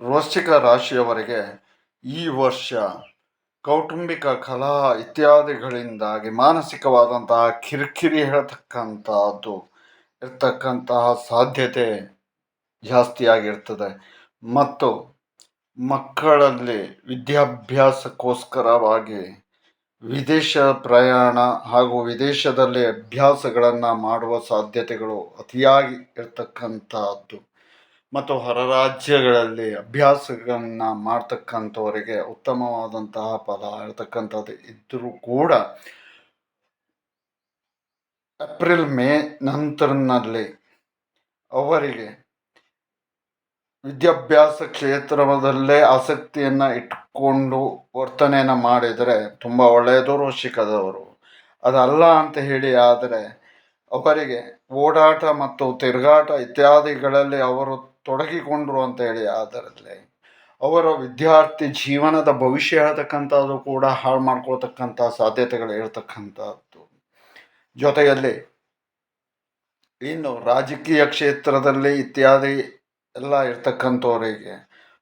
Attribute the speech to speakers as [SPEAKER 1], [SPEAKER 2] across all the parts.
[SPEAKER 1] ವೃಶ್ಚಿಕ ರಾಶಿಯವರಿಗೆ ಈ ವರ್ಷ ಕೌಟುಂಬಿಕ ಕಲಹ ಇತ್ಯಾದಿಗಳಿಂದಾಗಿ ಮಾನಸಿಕವಾದಂತಹ ಕಿರಿಕಿರಿ ಹೇಳ್ತಕ್ಕಂಥದ್ದು ಇರ್ತಕ್ಕಂತಹ ಸಾಧ್ಯತೆ ಜಾಸ್ತಿಯಾಗಿರ್ತದೆ. ಮತ್ತು ಮಕ್ಕಳಲ್ಲಿ ವಿದ್ಯಾಭ್ಯಾಸಕ್ಕೋಸ್ಕರವಾಗಿ ವಿದೇಶ ಪ್ರಯಾಣ ಹಾಗೂ ವಿದೇಶದಲ್ಲಿ ಅಭ್ಯಾಸಗಳನ್ನು ಮಾಡುವ ಸಾಧ್ಯತೆಗಳು ಅತಿಯಾಗಿ ಇರ್ತಕ್ಕಂಥದ್ದು. ಮತ್ತು ಹೊರ ರಾಜ್ಯಗಳಲ್ಲಿ ಅಭ್ಯಾಸಗಳನ್ನ ಮಾಡ್ತಕ್ಕಂಥವರಿಗೆ ಉತ್ತಮವಾದಂತಹ ಪದ ಇರತಕ್ಕಂಥದ್ದು ಇದ್ದರೂ ಕೂಡ ಏಪ್ರಿಲ್, ಮೇ ನಂತರನಲ್ಲಿ ಅವರಿಗೆ ವಿದ್ಯಾಭ್ಯಾಸ ಕ್ಷೇತ್ರದಲ್ಲೇ ಆಸಕ್ತಿಯನ್ನು ಇಟ್ಕೊಂಡು ವರ್ತನೆಯನ್ನು ಮಾಡಿದರೆ ತುಂಬ ಒಳ್ಳೆಯದು ರೋಷಿಕದವರು ಅದಲ್ಲ ಅಂತ ಹೇಳಿ ಆದರೆ ಅವರಿಗೆ ಓಡಾಟ ಮತ್ತು ತಿರುಗಾಟ ಇತ್ಯಾದಿಗಳಲ್ಲಿ ಅವರು ತೊಡಗಿಕೊಂಡ್ರು ಅಂತ ಹೇಳಿ ಅದರಲ್ಲಿ. ಅವರ ವಿದ್ಯಾರ್ಥಿ ಜೀವನದ ಭವಿಷ್ಯ ಹೇಳ್ತಕ್ಕಂಥದ್ದು ಕೂಡ ಹಾಳು ಮಾಡ್ಕೊಳ್ತಕ್ಕಂಥ ಸಾಧ್ಯತೆಗಳು ಇರತಕ್ಕಂಥದ್ದು ಜೊತೆಯಲ್ಲಿ ಇನ್ನು ರಾಜಕೀಯ ಕ್ಷೇತ್ರದಲ್ಲಿ ಇತ್ಯಾದಿ ಎಲ್ಲ ಇರ್ತಕ್ಕಂಥವರಿಗೆ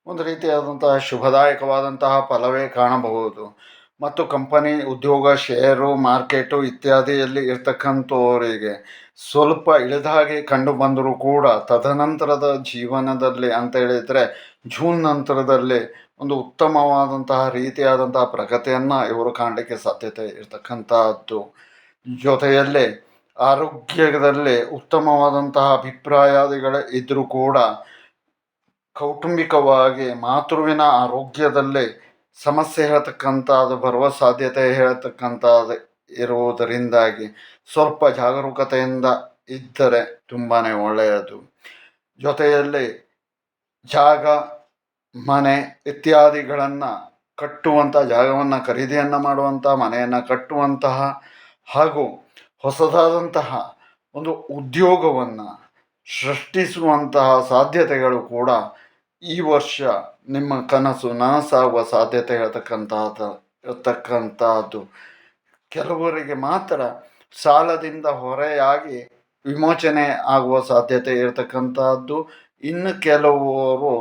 [SPEAKER 1] ಒಂದು ರೀತಿಯಾದಂತಹ ಶುಭದಾಯಕವಾದಂತಹ ಫಲವೇ ಕಾಣಬಹುದು. ಮತ್ತು ಕಂಪನಿ ಉದ್ಯೋಗ, ಷೇರು, ಮಾರ್ಕೆಟು ಇತ್ಯಾದಿಯಲ್ಲಿ ಇರ್ತಕ್ಕಂಥವರಿಗೆ ಸ್ವಲ್ಪ ಇಳಿದಾಗೆ ಕಂಡು ಬಂದರೂ ಕೂಡ ತದನಂತರದ ಜೀವನದಲ್ಲಿ ಅಂತ ಹೇಳಿದರೆ ಜೂನ್ ನಂತರದಲ್ಲಿ ಒಂದು ಉತ್ತಮವಾದಂತಹ ರೀತಿಯಾದಂತಹ ಪ್ರಗತಿಯನ್ನು ಇವರು ಕಾಣಲಿಕ್ಕೆ ಸಾಧ್ಯತೆ ಇರ್ತಕ್ಕಂಥದ್ದು. ಜೊತೆಯಲ್ಲಿ ಆರೋಗ್ಯದಲ್ಲಿ ಉತ್ತಮವಾದಂತಹ ಅಭಿಪ್ರಾಯಾದಿಗಳು ಇದ್ದರೂ ಕೂಡ ಕೌಟುಂಬಿಕವಾಗಿ ಮಾತೃವಿನ ಆರೋಗ್ಯದಲ್ಲಿ ಸಮಸ್ಯೆ ಹೇಳ್ತಕ್ಕಂಥದ್ದು ಬರುವ ಸಾಧ್ಯತೆ ಹೇಳ್ತಕ್ಕಂಥದ್ದು ಇರುವುದರಿಂದಾಗಿ ಸ್ವಲ್ಪ ಜಾಗರೂಕತೆಯಿಂದ ಇದ್ದರೆ ತುಂಬಾ ಒಳ್ಳೆಯದು. ಜೊತೆಯಲ್ಲಿ ಜಾಗ, ಮನೆ ಇತ್ಯಾದಿಗಳನ್ನು ಕಟ್ಟುವಂಥ, ಜಾಗವನ್ನು ಖರೀದಿಯನ್ನು ಮಾಡುವಂಥ, ಮನೆಯನ್ನು ಕಟ್ಟುವಂತಹ ಹಾಗೂ ಹೊಸದಾದಂತಹ ಒಂದು ಉದ್ಯೋಗವನ್ನು ಸೃಷ್ಟಿಸುವಂತಹ ಸಾಧ್ಯತೆಗಳು ಕೂಡ ಈ ವರ್ಷ ನಿಮ್ಮ ಕನಸು ನನಸಾಗುವ ಸಾಧ್ಯತೆ ಹೇಳ್ತಕ್ಕಂತಹದ್ದು ಇರತಕ್ಕಂಥದ್ದು ಕೆಲವರಿಗೆ ಮಾತ್ರ ಸಾಲದಿಂದ ಹೊರೆಯಾಗಿ ವಿಮೋಚನೆ ಆಗುವ ಸಾಧ್ಯತೆ ಇರತಕ್ಕಂತಹದ್ದು ಇನ್ನು ಕೆಲವರು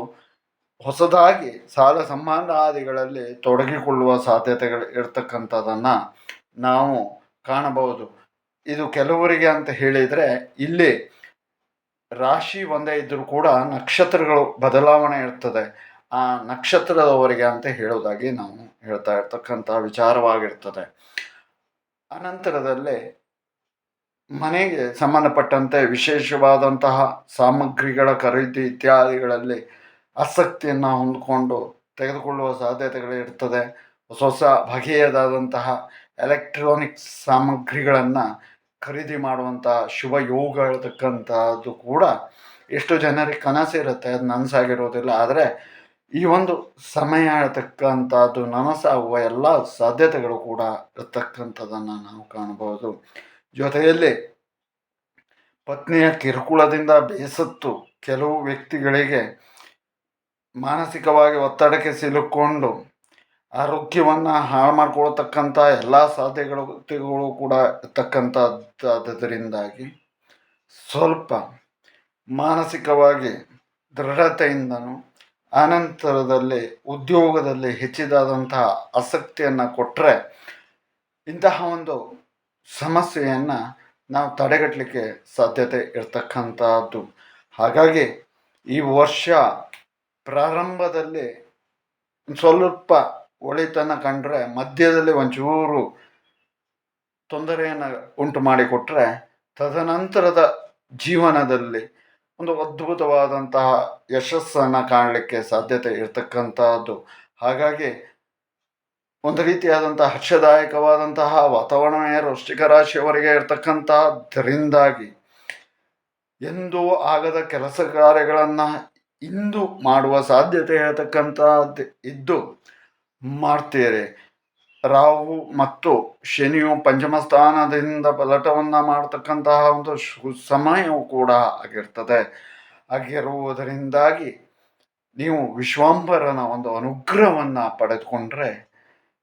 [SPEAKER 1] ಹೊಸದಾಗಿ ಸಾಲ ಸಂಬಂಧಾದಿಗಳಲ್ಲಿ ತೊಡಗಿಕೊಳ್ಳುವ ಸಾಧ್ಯತೆಗಳು ಇರತಕ್ಕಂಥದ್ದನ್ನು ನಾವು ಕಾಣಬಹುದು. ಇದು ಕೆಲವರಿಗೆ ಅಂತ ಹೇಳಿದರೆ ಇಲ್ಲಿ ರಾಶಿ ಒಂದೇ ಇದ್ದರೂ ಕೂಡ ನಕ್ಷತ್ರಗಳು ಬದಲಾವಣೆ ಇರ್ತದೆ. ಆ ನಕ್ಷತ್ರದವರಿಗೆ ಅಂತ ಹೇಳೋದಾಗಿ ನಾವು ಹೇಳ್ತಾ ಇರ್ತಕ್ಕಂಥ ವಿಚಾರವಾಗಿರ್ತದೆ. ಅನಂತರದಲ್ಲಿ ಮನೆಗೆ ಸಂಬಂಧಪಟ್ಟಂತೆ ವಿಶೇಷವಾದಂತಹ ಸಾಮಗ್ರಿಗಳ ಖರೀದಿ ಇತ್ಯಾದಿಗಳಲ್ಲಿ ಆಸಕ್ತಿಯನ್ನು ಹೊಂದಿಕೊಂಡು ತೆಗೆದುಕೊಳ್ಳುವ ಸಾಧ್ಯತೆಗಳು ಇರ್ತದೆ. ಹೊಸ ಹೊಸ ಬಗೆಯದಾದಂತಹ ಎಲೆಕ್ಟ್ರಾನಿಕ್ಸ್ ಸಾಮಗ್ರಿಗಳನ್ನು ಖರೀದಿ ಮಾಡುವಂಥ ಶುಭ ಯೋಗ ಹೇಳ್ತಕ್ಕಂಥದ್ದು ಕೂಡ ಎಷ್ಟು ಜನರಿಗೆ ಕನಸಿರುತ್ತೆ ಅದು ನನಸಾಗಿರೋದಿಲ್ಲ. ಆದರೆ ಈ ಒಂದು ಸಮಯ ಹೇಳ್ತಕ್ಕಂಥದ್ದು ನನಸಾಗುವ ಎಲ್ಲ ಸಾಧ್ಯತೆಗಳು ಕೂಡ ಇರ್ತಕ್ಕಂಥದ್ದನ್ನು ನಾವು ಕಾಣಬಹುದು. ಜೊತೆಯಲ್ಲಿ ಪತ್ನಿಯ ಕಿರುಕುಳದಿಂದ ಬೇಸತ್ತು ಕೆಲವು ವ್ಯಕ್ತಿಗಳಿಗೆ ಮಾನಸಿಕವಾಗಿ ಒತ್ತಡಕ್ಕೆ ಸಿಲುಕೊಂಡು ಆರೋಗ್ಯವನ್ನು ಹಾಳು ಮಾಡ್ಕೊಳ್ತಕ್ಕಂಥ ಎಲ್ಲ ಸಾಧ್ಯತೆಗಳು ಕೂಡ ಇರ್ತಕ್ಕಂಥದ್ದಾದ್ದರಿಂದಾಗಿ ಸ್ವಲ್ಪ ಮಾನಸಿಕವಾಗಿ ದೃಢತೆಯಿಂದನೂ ಆನಂತರದಲ್ಲಿ ಉದ್ಯೋಗದಲ್ಲಿ ಹೆಚ್ಚಿದಾದಂತಹ ಆಸಕ್ತಿಯನ್ನು ಕೊಟ್ಟರೆ ಇಂತಹ ಒಂದು ಸಮಸ್ಯೆಯನ್ನು ನಾವು ತಡೆಗಟ್ಟಲಿಕ್ಕೆ ಸಾಧ್ಯತೆ ಇರ್ತಕ್ಕಂಥದ್ದು ಹಾಗಾಗಿ ಈ ವರ್ಷ ಪ್ರಾರಂಭದಲ್ಲಿ ಸ್ವಲ್ಪ ಒಳಿತನ್ನು ಕಂಡರೆ ಮಧ್ಯದಲ್ಲಿ ಒಂಚೂರು ತೊಂದರೆಯನ್ನು ಉಂಟು ಮಾಡಿಕೊಟ್ರೆ ತದನಂತರದ ಜೀವನದಲ್ಲಿ ಒಂದು ಅದ್ಭುತವಾದಂತಹ ಯಶಸ್ಸನ್ನು ಕಾಣಲಿಕ್ಕೆ ಸಾಧ್ಯತೆ ಇರತಕ್ಕಂತಹದ್ದು. ಹಾಗಾಗಿ ಒಂದು ರೀತಿಯಾದಂತಹ ಹರ್ಷದಾಯಕವಾದಂತಹ ವಾತಾವರಣವೇ ವೃಷ್ಟಿಕ ರಾಶಿಯವರಿಗೆ ಇರತಕ್ಕಂತಹದ್ದರಿಂದಾಗಿ ಎಂದೂ ಆಗದ ಕೆಲಸ ಕಾರ್ಯಗಳನ್ನು ಇಂದು ಮಾಡುವ ಸಾಧ್ಯತೆ ಇರತಕ್ಕಂತಹದ್ದು ಇದ್ದು ಮಾಡ್ತೀರಿ. ರಾಹು ಮತ್ತು ಶನಿಯು ಪಂಚಮ ಸ್ಥಾನದಿಂದ ಪಲಟವನ್ನು ಮಾಡತಕ್ಕಂತಹ ಒಂದು ಶು, ಸಮಯವು ಕೂಡ ಆಗಿರ್ತದೆ. ಆಗಿರುವುದರಿಂದಾಗಿ ನೀವು ವಿಶ್ವಾಂಬರನ ಒಂದು ಅನುಗ್ರಹವನ್ನು ಪಡೆದುಕೊಂಡ್ರೆ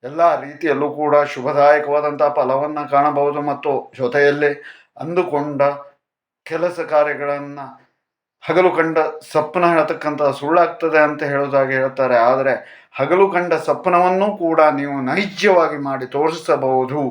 [SPEAKER 1] ಎಲ್ಲ ರೀತಿಯಲ್ಲೂ ಕೂಡ ಶುಭದಾಯಕವಾದಂಥ ಫಲವನ್ನು ಕಾಣಬಹುದು ಮತ್ತು ಜೊತೆಯಲ್ಲಿ ಅಂದುಕೊಂಡ ಕೆಲಸ ಕಾರ್ಯಗಳನ್ನು ಹಗಲು ಕಂಡ ಸಪ್ನ ಹೇಳ್ತಕ್ಕಂಥ ಸುಳ್ಳಾಗ್ತದೆ ಅಂತ ಹೇಳೋದಾಗಿ ಹೇಳ್ತಾರೆ. ಆದರೆ ಹಗಲು ಕಂಡ ಸಪ್ನವನ್ನೂ ಕೂಡ ನೀವು ನೈಜವಾಗಿ ಮಾಡಿ ತೋರಿಸಬಹುದು.